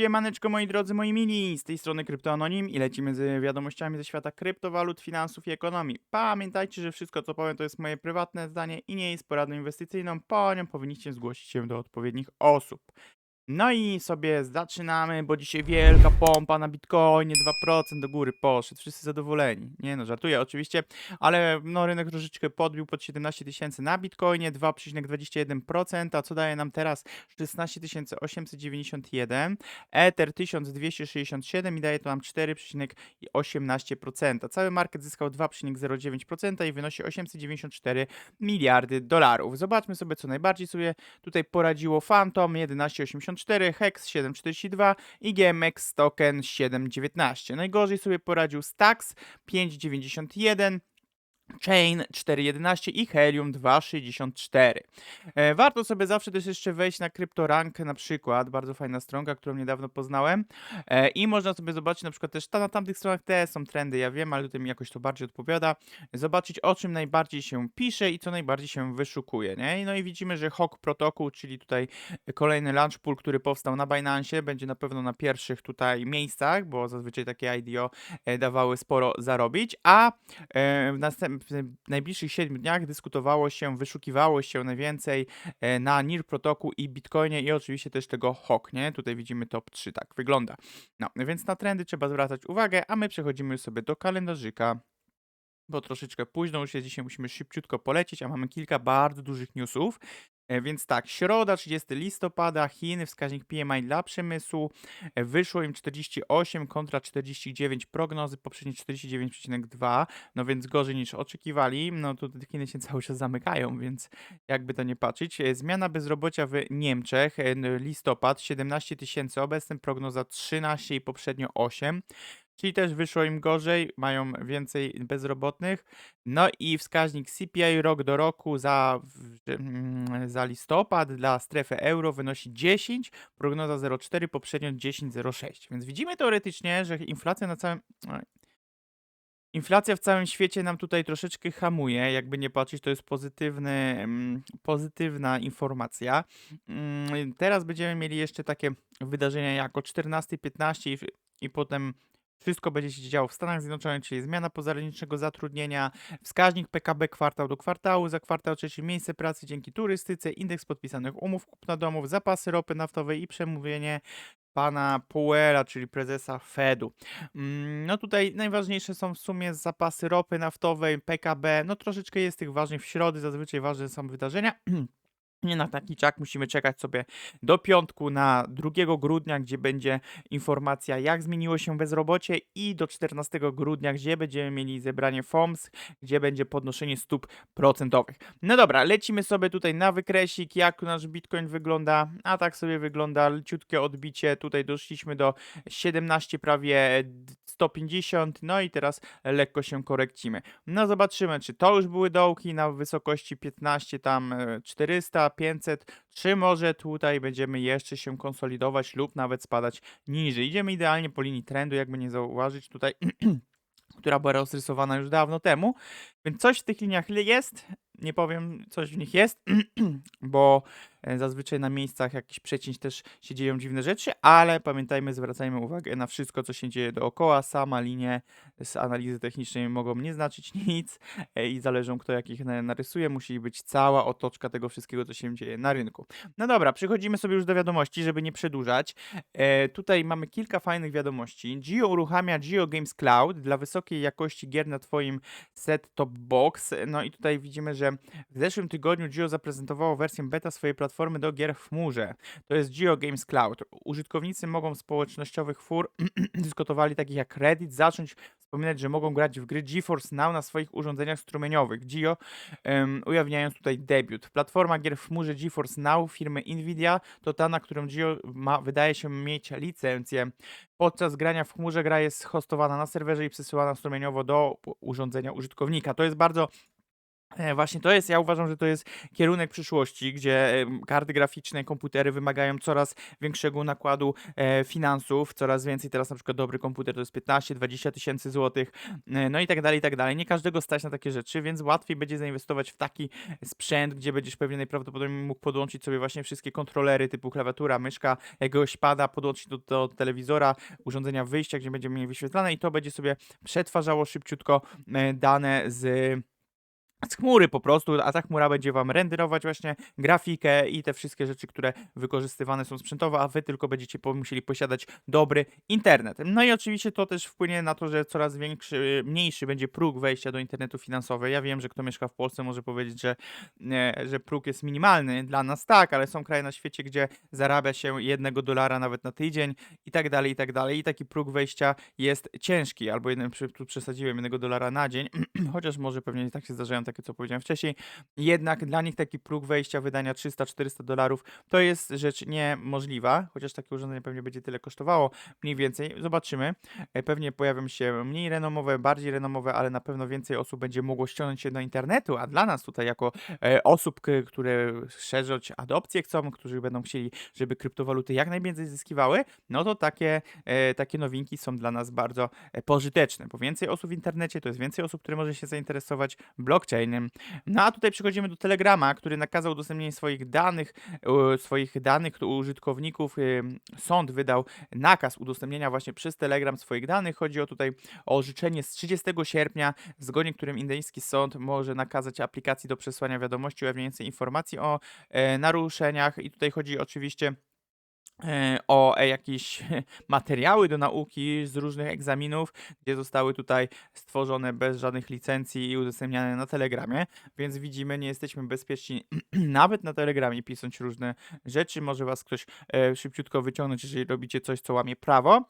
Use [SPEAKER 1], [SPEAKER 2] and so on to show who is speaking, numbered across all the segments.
[SPEAKER 1] Siemaneczko moi drodzy, moi mili, z tej strony Kryptoanonim i lecimy z wiadomościami ze świata kryptowalut, finansów i ekonomii. Pamiętajcie, że wszystko co powiem to jest moje prywatne zdanie i nie jest poradą inwestycyjną, po nią powinniście zgłosić się do odpowiednich osób. No i sobie zaczynamy, bo dzisiaj wielka pompa na Bitcoinie, 2% do góry poszedł, wszyscy zadowoleni. Nie no, żartuję oczywiście, ale no rynek troszeczkę podbił pod 17 tysięcy na Bitcoinie, 2,21%, co daje nam teraz 16 891, Ether 1267 i daje to nam 4,18%. Cały market zyskał 2,09% i wynosi 894 miliardy dolarów. Zobaczmy sobie, co najbardziej sobie tutaj poradziło Phantom 11,84, Hex 7,42 i GMX Token 7,19. Najgorzej sobie poradził Stax 5,91. Chain 4.11 i Helium 2.64. E, warto sobie zawsze też jeszcze wejść na CryptoRank na przykład, bardzo fajna stronka, którą niedawno poznałem e, i można sobie zobaczyć na przykład też, ta, na tamtych stronach też są trendy, ja wiem, ale tutaj mi jakoś to bardziej odpowiada, zobaczyć o czym najbardziej się pisze i co najbardziej się wyszukuje, nie? No i widzimy, że Hawk Protocol, czyli tutaj kolejny launch pool, który powstał na Binance, będzie na pewno na pierwszych tutaj miejscach, bo zazwyczaj takie IDO e, dawały sporo zarobić, a w następnym w najbliższych 7 dniach dyskutowało się, wyszukiwało się najwięcej e, na NIR Protocol i Bitcoinie i oczywiście też tego HOK, nie? Tutaj widzimy top 3, tak wygląda. No, więc na trendy trzeba zwracać uwagę, a my przechodzimy sobie do kalendarzyka bo troszeczkę późno już jest dzisiaj, musimy szybciutko polecieć, a mamy kilka bardzo dużych newsów. E, Więc tak, środa 30 listopada, Chiny, wskaźnik PMI dla przemysłu, e, wyszło im 48 kontra 49 prognozy, poprzednie 49,2, no więc gorzej niż oczekiwali, no tu Chiny się cały czas zamykają, więc jakby to nie patrzeć. E, Zmiana bezrobocia w Niemczech, listopad 17 tysięcy, obecny prognoza 13 i poprzednio 8. Czyli też wyszło im gorzej, mają więcej bezrobotnych. No i wskaźnik CPI rok do roku za, mm, za listopad dla strefy euro wynosi 10, prognoza 0,4, poprzednio 10,06. Więc widzimy teoretycznie, że inflacja na całym. Inflacja w całym świecie nam tutaj troszeczkę hamuje, jakby nie patrzeć, to jest pozytywny, mm, pozytywna informacja. Mm, Teraz będziemy mieli jeszcze takie wydarzenia jak o 14-15 i, i potem wszystko będzie się działo w Stanach Zjednoczonych, czyli zmiana pozaranicznego zatrudnienia, wskaźnik PKB kwartał do kwartału, za kwartał trzeci miejsce pracy dzięki turystyce, indeks podpisanych umów kupna domów, zapasy ropy naftowej i przemówienie pana Powella, czyli prezesa Fedu. Mm, No tutaj najważniejsze są w sumie zapasy ropy naftowej, PKB, no troszeczkę jest tych ważnych w środy, zazwyczaj ważne są wydarzenia. Nie na taki czak musimy czekać sobie do piątku na 2 grudnia, gdzie będzie informacja, jak zmieniło się bezrobocie, i do 14 grudnia, gdzie będziemy mieli zebranie FOMS, gdzie będzie podnoszenie stóp procentowych. No dobra, lecimy sobie tutaj na wykresik, jak nasz Bitcoin wygląda, a tak sobie wygląda leciutkie odbicie. Tutaj doszliśmy do 17 prawie 150, no i teraz lekko się korekcimy. No zobaczymy, czy to już były dołki na wysokości 15, tam e, 400, 500, czy może tutaj będziemy jeszcze się konsolidować lub nawet spadać niżej. Idziemy idealnie po linii trendu, jakby nie zauważyć tutaj, która była rozrysowana już dawno temu. Więc coś w tych liniach li- jest, nie powiem, coś w nich jest, bo e, zazwyczaj na miejscach jakichś przecięć też się dzieją dziwne rzeczy, ale pamiętajmy, zwracajmy uwagę na wszystko, co się dzieje dookoła. Sama linie z analizy technicznej mogą nie znaczyć nic e, i zależą kto jakich na- narysuje. Musi być cała otoczka tego wszystkiego, co się dzieje na rynku. No dobra, przechodzimy sobie już do wiadomości, żeby nie przedłużać. E, tutaj mamy kilka fajnych wiadomości. Gio uruchamia Gio Games Cloud dla wysokiej jakości gier na Twoim set-top box. No i tutaj widzimy, że w zeszłym tygodniu Gio zaprezentowało wersję beta swojej platformy do gier w chmurze. To jest Geo Games Cloud. Użytkownicy mogą w społecznościowych fór dyskutowali takich jak Reddit zacząć wspominać, że mogą grać w gry GeForce Now na swoich urządzeniach strumieniowych. Gio um, ujawniając tutaj debiut. Platforma gier w chmurze GeForce Now firmy Nvidia to ta, na którą Gio ma, wydaje się mieć licencję. Podczas grania w chmurze gra jest hostowana na serwerze i przesyłana strumieniowo do urządzenia użytkownika. To jest bardzo E, właśnie to jest ja uważam, że to jest kierunek przyszłości, gdzie, karty graficzne, komputery wymagają coraz większego nakładu, e, finansów. Coraz więcej teraz na przykład dobry komputer to jest 15-20 tysięcy złotych, e, no i tak dalej, i tak dalej. Nie każdego stać na takie rzeczy, więc łatwiej będzie zainwestować w taki sprzęt, gdzie będziesz pewnie najprawdopodobniej mógł podłączyć sobie właśnie wszystkie kontrolery typu klawiatura, myszka, jakiegoś pada, podłączyć do do telewizora, urządzenia wyjścia, gdzie będzie mniej wyświetlane i to będzie sobie przetwarzało szybciutko, e, dane z z chmury po prostu, a ta chmura będzie wam renderować właśnie grafikę i te wszystkie rzeczy, które wykorzystywane są sprzętowo, a wy tylko będziecie musieli posiadać dobry internet. No i oczywiście to też wpłynie na to, że coraz większy mniejszy będzie próg wejścia do internetu finansowy. Ja wiem, że kto mieszka w Polsce może powiedzieć, że, że próg jest minimalny. Dla nas tak, ale są kraje na świecie, gdzie zarabia się jednego dolara nawet na tydzień i tak dalej, i tak dalej. I taki próg wejścia jest ciężki, albo jeden, tu przesadziłem, jednego dolara na dzień, chociaż może pewnie tak się zdarzają takie, co powiedziałem wcześniej. Jednak dla nich taki próg wejścia wydania 300-400 dolarów to jest rzecz niemożliwa, chociaż takie urządzenie pewnie będzie tyle kosztowało, mniej więcej. Zobaczymy. E, Pewnie pojawią się mniej renomowe, bardziej renomowe, ale na pewno więcej osób będzie mogło ściągnąć się do internetu, a dla nas tutaj jako e, osób, które szerzyć adopcję chcą, którzy będą chcieli, żeby kryptowaluty jak najwięcej zyskiwały, no to takie, e, takie nowinki są dla nas bardzo pożyteczne, bo więcej osób w internecie to jest więcej osób, które może się zainteresować blockchainem. No a tutaj przechodzimy do Telegrama, który nakazał udostępnienie swoich danych, swoich danych użytkowników. Sąd wydał nakaz udostępnienia właśnie przez Telegram swoich danych. Chodzi o tutaj o orzeczenie z 30 sierpnia, zgodnie którym indyjski sąd może nakazać aplikacji do przesłania wiadomości ujawniającej informacji o e, naruszeniach i tutaj chodzi oczywiście o e, jakieś materiały do nauki z różnych egzaminów, gdzie zostały tutaj stworzone bez żadnych licencji i udostępniane na Telegramie, więc widzimy, nie jesteśmy bezpieczni nawet na Telegramie pisać różne rzeczy, może was ktoś e, szybciutko wyciągnąć, jeżeli robicie coś, co łamie prawo.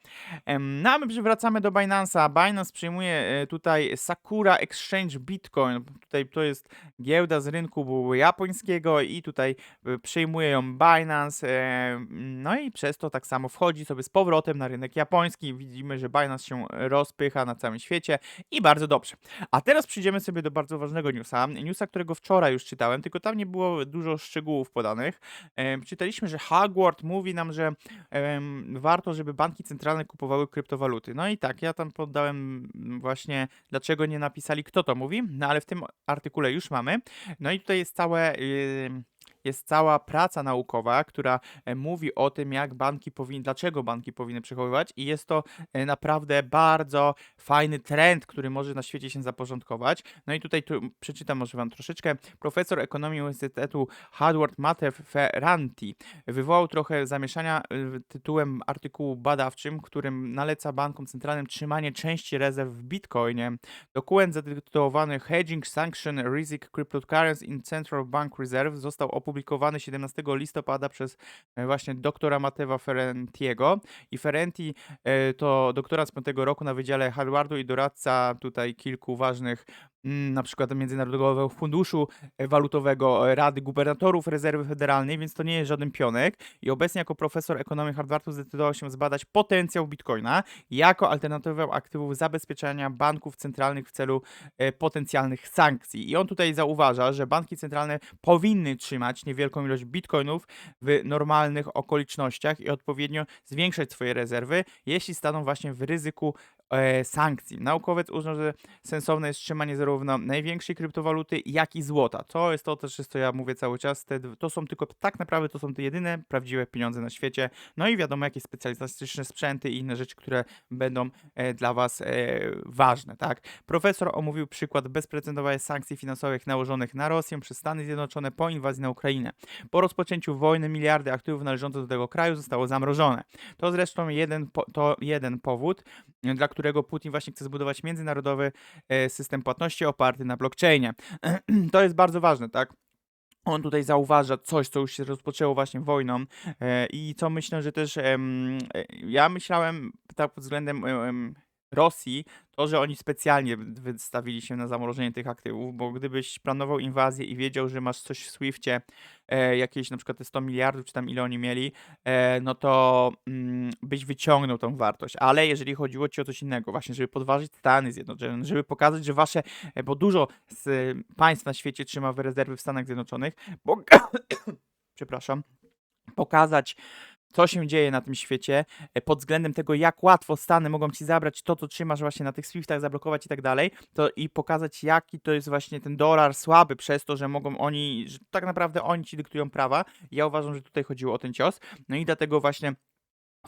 [SPEAKER 1] No a my przywracamy do Binance'a. Binance przyjmuje e, tutaj Sakura Exchange Bitcoin. Tutaj to jest giełda z rynku japońskiego i tutaj e, przejmuje ją Binance. e, No i przez to tak samo wchodzi sobie z powrotem na rynek japoński. Widzimy, że Binance się rozpycha na całym świecie i bardzo dobrze. A teraz przyjdziemy sobie do bardzo ważnego newsa. Newsa, którego wczoraj już czytałem, tylko tam nie było dużo szczegółów podanych. Czytaliśmy, że Hagward mówi nam, że warto, żeby banki centralne kupowały kryptowaluty. No i tak, ja tam poddałem mm, właśnie, dlaczego nie napisali, kto to mówi, no ale w tym artykule już mamy. No i tutaj jest całe. ym, jest cała praca naukowa, która e, mówi o tym, jak banki powinny, dlaczego banki powinny przechowywać, i jest to e, naprawdę bardzo fajny trend, który może na świecie się zaporządkować. No i tutaj tu przeczytam może Wam troszeczkę. Profesor ekonomii Uniwersytetu Howard Mate Ferranti wywołał trochę zamieszania y, tytułem artykułu badawczym, którym naleca bankom centralnym trzymanie części rezerw w bitcoinie. Dokument zatytułowany Hedging Sanction Risk Cryptocurrency in Central Bank Reserve został opublikowany 17 listopada przez e, właśnie doktora Matewa Ferentiego. I Ferenti e, to doktorat z piątego roku na Wydziale Harvardu i doradca tutaj kilku ważnych na przykład Międzynarodowego Funduszu e, Walutowego, e, Rady Gubernatorów Rezerwy Federalnej, więc to nie jest żaden pionek. I obecnie jako profesor ekonomii Harvardu zdecydował się zbadać potencjał Bitcoina jako alternatywę aktywów zabezpieczenia banków centralnych w celu e, potencjalnych sankcji. I on tutaj zauważa, że banki centralne powinny trzymać niewielką ilość bitcoinów w normalnych okolicznościach i odpowiednio zwiększać swoje rezerwy, jeśli staną właśnie w ryzyku sankcji. Naukowiec uznał, że sensowne jest trzymanie zarówno największej kryptowaluty, jak i złota. To jest to też, to ja mówię cały czas, te, to są tylko, tak naprawdę to są te jedyne prawdziwe pieniądze na świecie. No i wiadomo, jakieś specjalistyczne sprzęty i inne rzeczy, które będą e, dla Was e, ważne, tak? Profesor omówił przykład bezprecedensowych sankcji finansowych nałożonych na Rosję przez Stany Zjednoczone po inwazji na Ukrainę. Po rozpoczęciu wojny miliardy aktywów należących do tego kraju zostało zamrożone. To zresztą jeden, po, to jeden powód, e, dla którego Putin właśnie chce zbudować międzynarodowy e, system płatności oparty na blockchainie. To jest bardzo ważne, tak? On tutaj zauważa coś, co już się rozpoczęło właśnie wojną e, i co myślę, że też e, ja myślałem tak pod względem em, Rosji, to, że oni specjalnie wy- wystawili się na zamrożenie tych aktywów, bo gdybyś planował inwazję i wiedział, że masz coś w Swiftie, e, jakieś na przykład te 100 miliardów, czy tam ile oni mieli, e, no to mm, byś wyciągnął tą wartość. Ale jeżeli chodziło ci o coś innego, właśnie, żeby podważyć Stany Zjednoczone, żeby pokazać, że wasze, e, bo dużo z e, państw na świecie trzyma w rezerwy w Stanach Zjednoczonych, bo przepraszam, pokazać, co się dzieje na tym świecie, e, pod względem tego, jak łatwo Stany mogą ci zabrać to, co trzymasz właśnie na tych Swiftach, zablokować i tak dalej, to i pokazać, jaki to jest właśnie ten dolar słaby przez to, że mogą oni, że tak naprawdę oni ci dyktują prawa. Ja uważam, że tutaj chodziło o ten cios. No i dlatego właśnie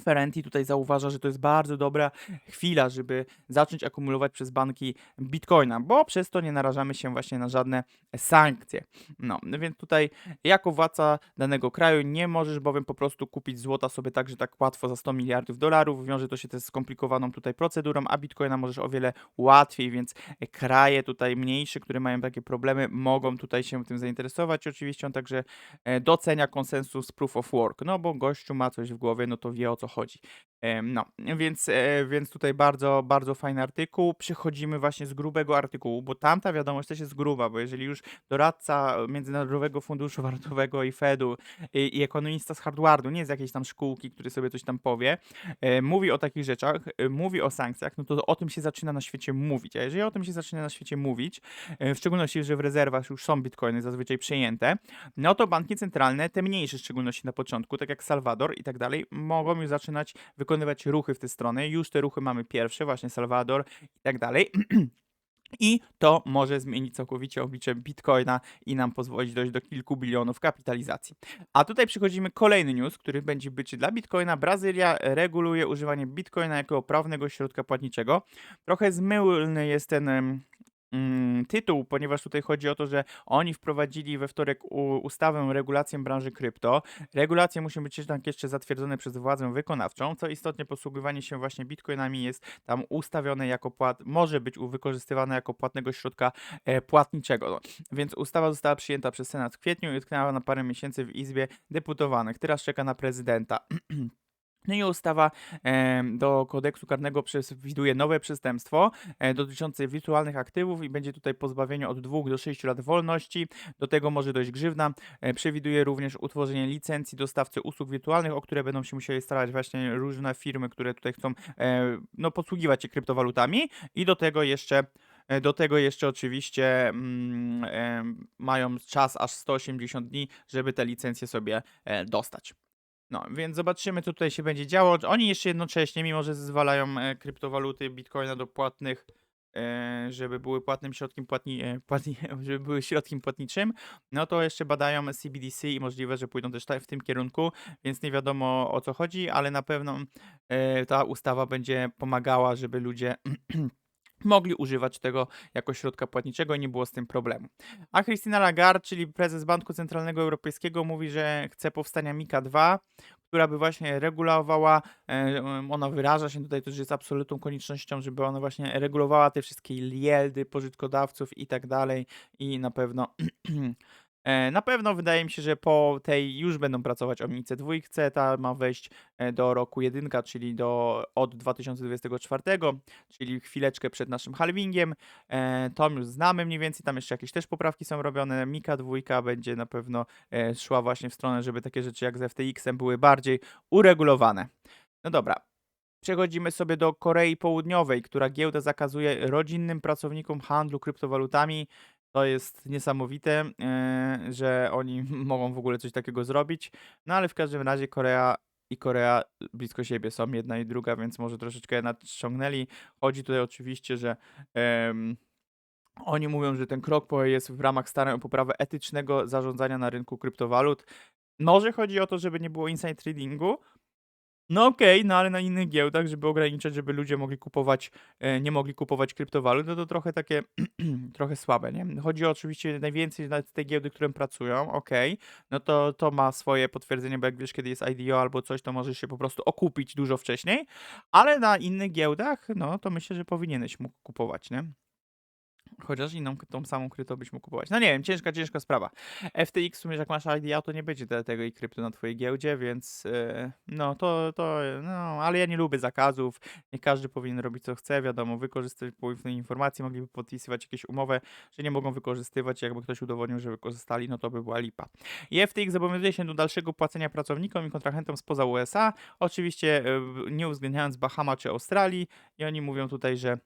[SPEAKER 1] Ferenti tutaj zauważa, że to jest bardzo dobra chwila, żeby zacząć akumulować przez banki bitcoina, bo przez to nie narażamy się właśnie na żadne sankcje. No, więc tutaj jako władca danego kraju nie możesz bowiem po prostu kupić złota sobie tak, że tak łatwo za 100 miliardów dolarów. Wiąże to się też z skomplikowaną tutaj procedurą, a bitcoina możesz o wiele łatwiej, więc kraje tutaj mniejsze, które mają takie problemy, mogą tutaj się tym zainteresować. Oczywiście on także e, docenia konsensus proof of work, no bo gościu ma coś w głowie, no to wie o co chodzi. No, więc, e, więc tutaj bardzo, bardzo fajny artykuł. Przechodzimy właśnie z grubego artykułu, bo tamta wiadomość też jest gruba, bo jeżeli już doradca Międzynarodowego Funduszu Walutowego i Fedu i, i ekonomista z Harvardu, nie z jakiejś tam szkółki, który sobie coś tam powie, e, mówi o takich rzeczach, e, mówi o sankcjach, no to o tym się zaczyna na świecie mówić. A jeżeli o tym się zaczyna na świecie mówić, e, w szczególności, że w rezerwach już są bitcoiny zazwyczaj przejęte, no to banki centralne, te mniejsze w szczególności na początku, tak jak Salwador i tak dalej, mogą już zaczynać wykonywać ruchy w tę stronę. Już te ruchy mamy pierwsze, właśnie Salwador i tak dalej. I to może zmienić całkowicie oblicze Bitcoina i nam pozwolić dojść do kilku bilionów kapitalizacji. A tutaj przychodzimy kolejny news, który będzie być dla Bitcoina. Brazylia reguluje używanie Bitcoina jako prawnego środka płatniczego. Trochę zmylny jest ten mm, tytuł, ponieważ tutaj chodzi o to, że oni wprowadzili we wtorek ustawę regulację branży krypto. Regulacje muszą być jednak jeszcze zatwierdzone przez władzę wykonawczą. Co istotnie, posługiwanie się właśnie bitcoinami jest tam ustawione jako płat, może być wykorzystywane jako płatnego środka e, płatniczego. No. Więc ustawa została przyjęta przez Senat w kwietniu i utknęła na parę miesięcy w Izbie Deputowanych. Teraz czeka na prezydenta. No i ustawa do kodeksu karnego przewiduje nowe przestępstwo e, dotyczące wirtualnych aktywów i będzie tutaj pozbawienie od 2 do 6 lat wolności. Do tego może dojść grzywna. E, przewiduje również utworzenie licencji dostawcy usług wirtualnych, o które będą się musieli starać właśnie różne firmy, które tutaj chcą e, no, posługiwać się kryptowalutami i do tego jeszcze do tego jeszcze oczywiście mm, mają czas aż 180 dni, żeby te licencje sobie dostać. No, więc zobaczymy, co tutaj się będzie działo. Oni jeszcze jednocześnie, mimo że zezwalają e, kryptowaluty Bitcoina do płatnych, e, żeby były płatnym środkiem płatni, e, płatni, żeby były środkiem płatniczym, no to jeszcze badają CBDC i możliwe, że pójdą też w tym kierunku, więc nie wiadomo o co chodzi, ale na pewno ta ustawa będzie pomagała, żeby ludzie mogli używać tego jako środka płatniczego i nie było z tym problemu. A Christina Lagarde, czyli prezes Banku Centralnego Europejskiego, mówi, że chce powstania MiCA 2, która by właśnie regulowała, e, ona wyraża się tutaj, to że jest absolutną koniecznością, żeby ona właśnie regulowała te wszystkie yieldy pożytkodawców i tak dalej i na pewno na pewno wydaje mi się, że po tej już będą pracować o MiCE 2, ta ma wejść e, do roku 1, czyli do, od 2024, czyli chwileczkę przed naszym halvingiem. E, to już znamy mniej więcej, tam jeszcze jakieś też poprawki są robione. Mika 2 będzie na pewno e, szła właśnie w stronę, żeby takie rzeczy jak z FTX-em były bardziej uregulowane. No dobra. Przechodzimy sobie do Korei Południowej, która giełda zakazuje rodzinnym pracownikom handlu kryptowalutami. To jest niesamowite, e, że oni mogą w ogóle coś takiego zrobić. No ale w każdym razie Korea i Korea blisko siebie są jedna i druga, więc może troszeczkę nadciągnęli. Chodzi tutaj oczywiście, że oni mówią, że ten krok jest w ramach starań o poprawę etycznego zarządzania na rynku kryptowalut. Może chodzi o to, żeby nie było inside tradingu. No okej, no ale na innych giełdach, żeby ograniczać, żeby ludzie mogli kupować, e, nie mogli kupować kryptowalut, no to trochę takie, trochę słabe, nie? Chodzi oczywiście najwięcej na te giełdy, które pracują, okej, no to to ma swoje potwierdzenie, bo jak wiesz, kiedy jest IDO albo coś, to możesz się po prostu okupić dużo wcześniej, ale na innych giełdach, no to myślę, że powinieneś mógł kupować, nie? Chociaż inną, tą samą krypto byś mógł kupować. No nie wiem, ciężka, ciężka sprawa. FTX w sumie, jak masz IDA, to nie będzie te- tego i krypto na twojej giełdzie, więc e, no to, to, no, ale ja nie lubię zakazów. Nie każdy powinien robić co chce, wiadomo, wykorzystywać pewne informacje, mogliby podpisywać jakieś umowę, że nie mogą wykorzystywać, jakby ktoś udowodnił, że wykorzystali, no to by była lipa. I FTX zobowiązuje się do dalszego płacenia pracownikom i kontrahentom spoza USA, oczywiście e, nie uwzględniając Bahama czy Australii i oni mówią tutaj, że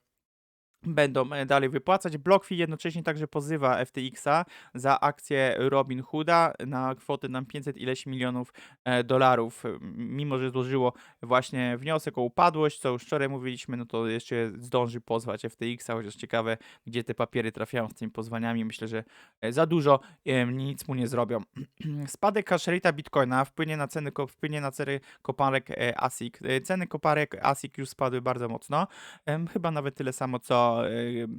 [SPEAKER 1] będą e, dalej wypłacać. BlockFi jednocześnie także pozywa FTX-a za akcję Robin Hooda na kwotę nam 500 ileś milionów e, dolarów. Mimo, że złożyło właśnie wniosek o upadłość, co już wczoraj mówiliśmy, no to jeszcze zdąży pozwać FTX-a, chociaż ciekawe, gdzie te papiery trafiają z tymi pozwaniami. Myślę, że e, za dużo nic mu nie zrobią. Spadek hash Bitcoina wpłynie na ceny, wpłynie na ceny koparek ASIC. Ceny koparek ASIC już spadły bardzo mocno. Chyba nawet tyle samo co e,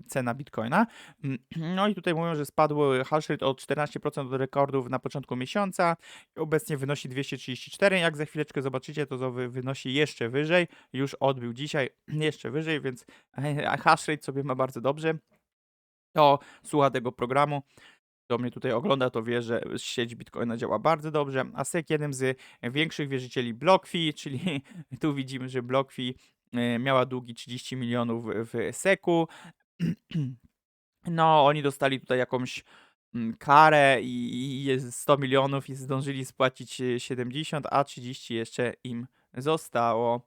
[SPEAKER 1] cena bitcoina. Mm, No i tutaj mówią, że spadł hash rate o 14% do rekordów na początku miesiąca obecnie wynosi 234. Jak za chwileczkę zobaczycie, to to wy- wynosi jeszcze wyżej. Już odbił dzisiaj jeszcze wyżej, więc hash rate sobie ma bardzo dobrze. To słucha tego programu. Kto mnie tutaj ogląda, to wie, że sieć Bitcoina działa bardzo dobrze. A SEC jednym z większych wierzycieli BlockFi, czyli tu widzimy, że BlockFi miała długi 30 milionów w SEC-u. No, oni dostali tutaj jakąś mm, karę i jest 100 milionów i zdążyli spłacić e, 70, a 30 jeszcze im zostało.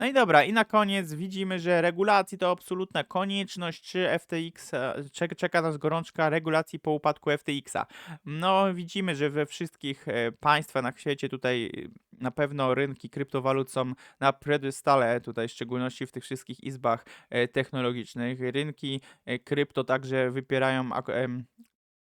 [SPEAKER 1] No i dobra, i na koniec widzimy, że regulacji to absolutna konieczność. Czy FTX, e, czek- czeka nas gorączka regulacji po upadku FTX-a? No, widzimy, że we wszystkich e, państwach na świecie tutaj e, na pewno rynki kryptowalut są na predestale, tutaj w szczególności w tych wszystkich izbach technologicznych. Rynki krypto także wypierają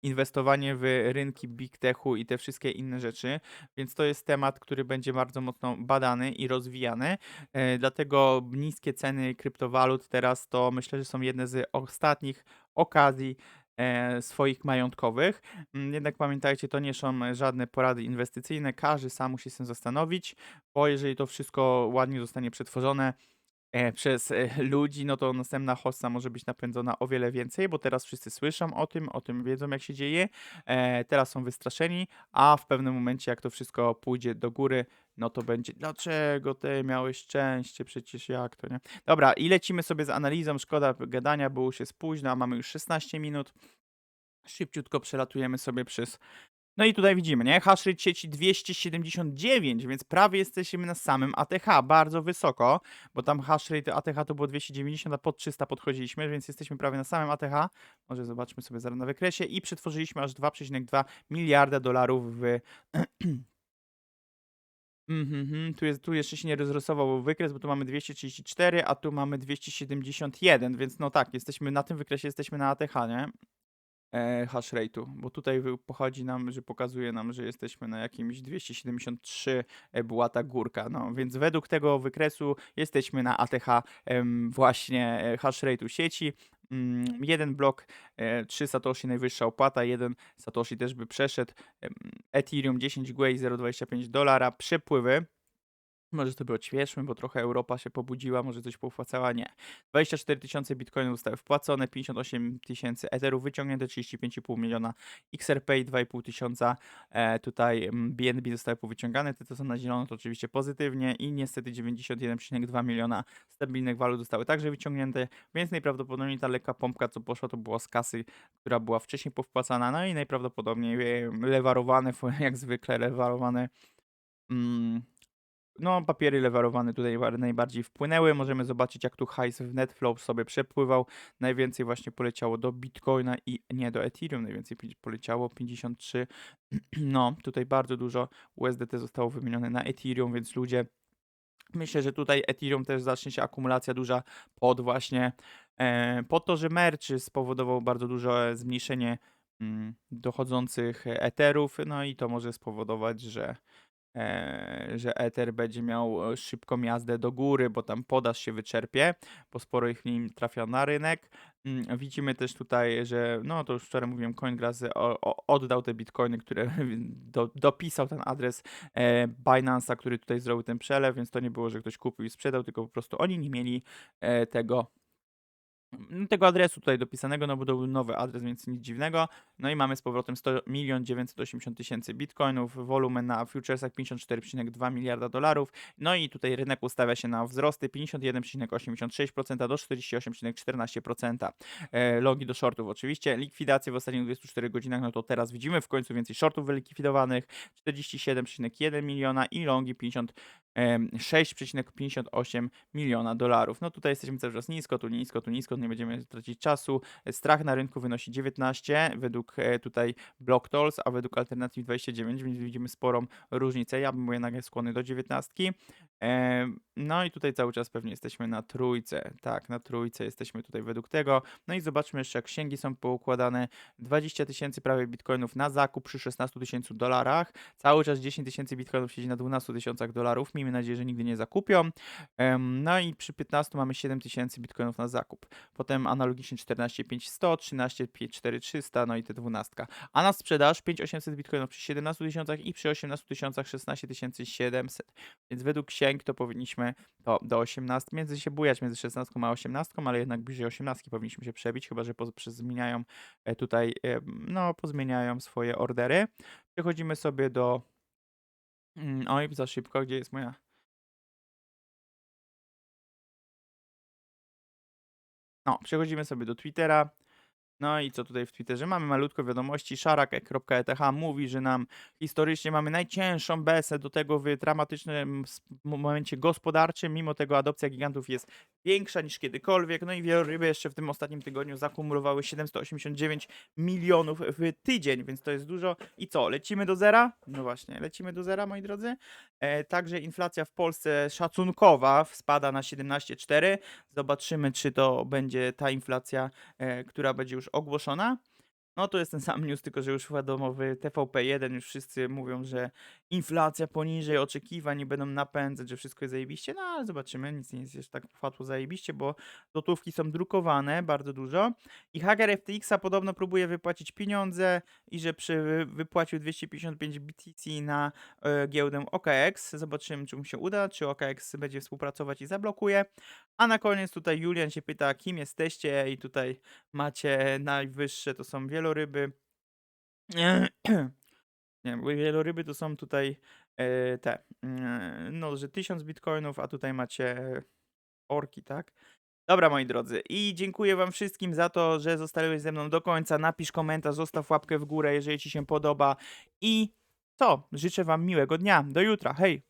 [SPEAKER 1] inwestowanie w rynki big techu i te wszystkie inne rzeczy, więc to jest temat, który będzie bardzo mocno badany i rozwijany. E, Dlatego niskie ceny kryptowalut teraz to myślę, że są jedne z ostatnich okazji e, swoich majątkowych. Mm, Jednak pamiętajcie, to nie są żadne porady inwestycyjne, każdy sam musi się zastanowić, bo jeżeli to wszystko ładnie zostanie przetworzone, e, przez e, ludzi, no to następna hossa może być napędzona o wiele więcej, bo teraz wszyscy słyszą o tym, o tym wiedzą jak się dzieje, e, teraz są wystraszeni, a w pewnym momencie jak to wszystko pójdzie do góry, no to będzie, dlaczego ty miałeś szczęście, przecież jak to, nie? Dobra, i lecimy sobie z analizą, szkoda gadania, było się spóźno, a mamy już 16 minut, szybciutko przelatujemy sobie przez no i tutaj widzimy, nie? Hash rate sieci 279, więc prawie jesteśmy na samym ATH, bardzo wysoko, bo tam hash rate ATH to było 290, a pod 300 podchodziliśmy, więc jesteśmy prawie na samym ATH. Może zobaczmy sobie zaraz na wykresie i przetworzyliśmy aż 2,2 miliarda dolarów w Mhm, tu, jest, tu jeszcze się nie rozrysował wykres, bo tu mamy 234, a tu mamy 271, więc no tak, jesteśmy na tym wykresie jesteśmy na ATH, nie? E, hash rate'u, bo tutaj wy- pochodzi nam, że pokazuje nam, że jesteśmy na jakimś 273 e, była ta górka, no więc według tego wykresu jesteśmy na ATH em, właśnie e, hash rate'u sieci. Mm, jeden blok, e, 3 Satoshi najwyższa opłata, jeden Satoshi też by przeszedł. Em, Ethereum 10 Gwei 0,25 dolara, przepływy. Może sobie odświeżmy, bo trochę Europa się pobudziła, może coś poupłacała, nie. 24 tysiące bitcoinów zostały wpłacone, 58 tysięcy etherów wyciągnięte, 35,5 miliona XRP i 2,5 tysiąca e, tutaj mm, BNB zostały powyciągane, te co są na zielono to oczywiście pozytywnie i niestety 91,2 miliona stabilnych walut zostały także wyciągnięte, więc najprawdopodobniej ta lekka pompka co poszła to była z kasy, która była wcześniej powpłacana, no i najprawdopodobniej e, lewarowane, jak zwykle lewarowane mm, no, papiery lewarowane tutaj najbardziej wpłynęły. Możemy zobaczyć, jak tu hajs w Netflow sobie przepływał. Najwięcej właśnie poleciało do Bitcoina i nie do Ethereum. Najwięcej poleciało 53. No, tutaj bardzo dużo USDT zostało wymienione na Ethereum, więc ludzie. Myślę, że tutaj Ethereum też zacznie się akumulacja duża pod właśnie e, po to, że merch spowodował bardzo duże zmniejszenie mm, dochodzących Etherów, no i to może spowodować, że e, że Ether będzie miał e, szybką jazdę do góry, bo tam podaż się wyczerpie, bo sporo ich nim trafia na rynek. Mm, Widzimy też tutaj, że no to już wczoraj mówiłem, CoinGlass o- o- oddał te bitcoiny, które do, dopisał ten adres e, Binance'a, który tutaj zrobił ten przelew, więc to nie było, że ktoś kupił i sprzedał, tylko po prostu oni nie mieli e, tego Tego adresu tutaj dopisanego, no bo to był nowy adres, więc nic dziwnego. No i mamy z powrotem 100 milion 980 tysięcy bitcoinów, wolumen na futuresach 54,2 miliarda dolarów. No i tutaj rynek ustawia się na wzrosty 51,86% do 48,14%. E, logi do shortów oczywiście. Likwidacje w ostatnich 24 godzinach, no to teraz widzimy w końcu więcej shortów wylikwidowanych, 47,1 miliona i longi 50 em, 6,58 miliona dolarów. No tutaj jesteśmy cały czas nisko, tu nisko, tu nisko, nie będziemy tracić czasu. Strach na rynku wynosi 19 według e, tutaj Block Tolls, a według Alternative 29, więc widzimy sporą różnicę. Ja bym był jednak skłonny do 19. No i tutaj cały czas pewnie jesteśmy na trójce. Tak, na trójce jesteśmy tutaj według tego. No i zobaczmy jeszcze jak księgi są poukładane. 20 tysięcy prawie bitcoinów na zakup przy 16 tysięcy dolarach. Cały czas 10 tysięcy bitcoinów siedzi na 12 tysiącach dolarów. Miejmy nadzieję, że nigdy nie zakupią. No i przy 15 mamy 7 tysięcy bitcoinów na zakup. Potem analogicznie 14 5100, 13 4300, no i te 12. A na sprzedaż 5800 bitcoinów przy 17 tysiącach i przy 18 tysiącach 16 700. Więc według księg to powinniśmy to do 18, między się bujać między 16 a 18, ale jednak bliżej 18 powinniśmy się przebić, chyba że zmieniają e, tutaj, em, no pozmieniają swoje ordery. Przechodzimy sobie do Mm, Oj, za szybko, gdzie jest moja. No, przechodzimy sobie do Twittera. No i co tutaj w Twitterze? Mamy malutko wiadomości. Szarak.eth mówi, że nam historycznie mamy najcięższą besę do tego w dramatycznym momencie gospodarczym. Mimo tego adopcja gigantów jest większa niż kiedykolwiek. No i wieloryby jeszcze w tym ostatnim tygodniu zakumulowały 789 milionów w tydzień, więc to jest dużo. I co, lecimy do zera? No właśnie, lecimy do zera, moi drodzy. E, także inflacja w Polsce szacunkowa spada na 17,4. Zobaczymy, czy to będzie ta inflacja, e, która będzie już ogłoszona. No to jest ten sam news, tylko że już wiadomo, w TVP1 już wszyscy mówią, że inflacja poniżej oczekiwań nie będą napędzać, że wszystko jest zajebiście. No ale zobaczymy, nic nie jest jeszcze tak łatwo zajebiście, bo złotówki są drukowane bardzo dużo. I hacker FTX-a podobno próbuje wypłacić pieniądze i że przy, wypłacił 255 BTC na e, giełdę OKX. Zobaczymy, czy mu się uda, czy OKX będzie współpracować i zablokuje. A na koniec tutaj Julian się pyta, kim jesteście i tutaj macie najwyższe, to są wieloryby. Nie, bo wieloryby to są tutaj e, te, mm, no, że 1000 bitcoinów, a tutaj macie orki, tak? Dobra, moi drodzy, i dziękuję wam wszystkim za to, że zostałeś ze mną do końca. Napisz komentarz, zostaw łapkę w górę, jeżeli ci się podoba. I co? Życzę wam miłego dnia. Do jutra. Hej!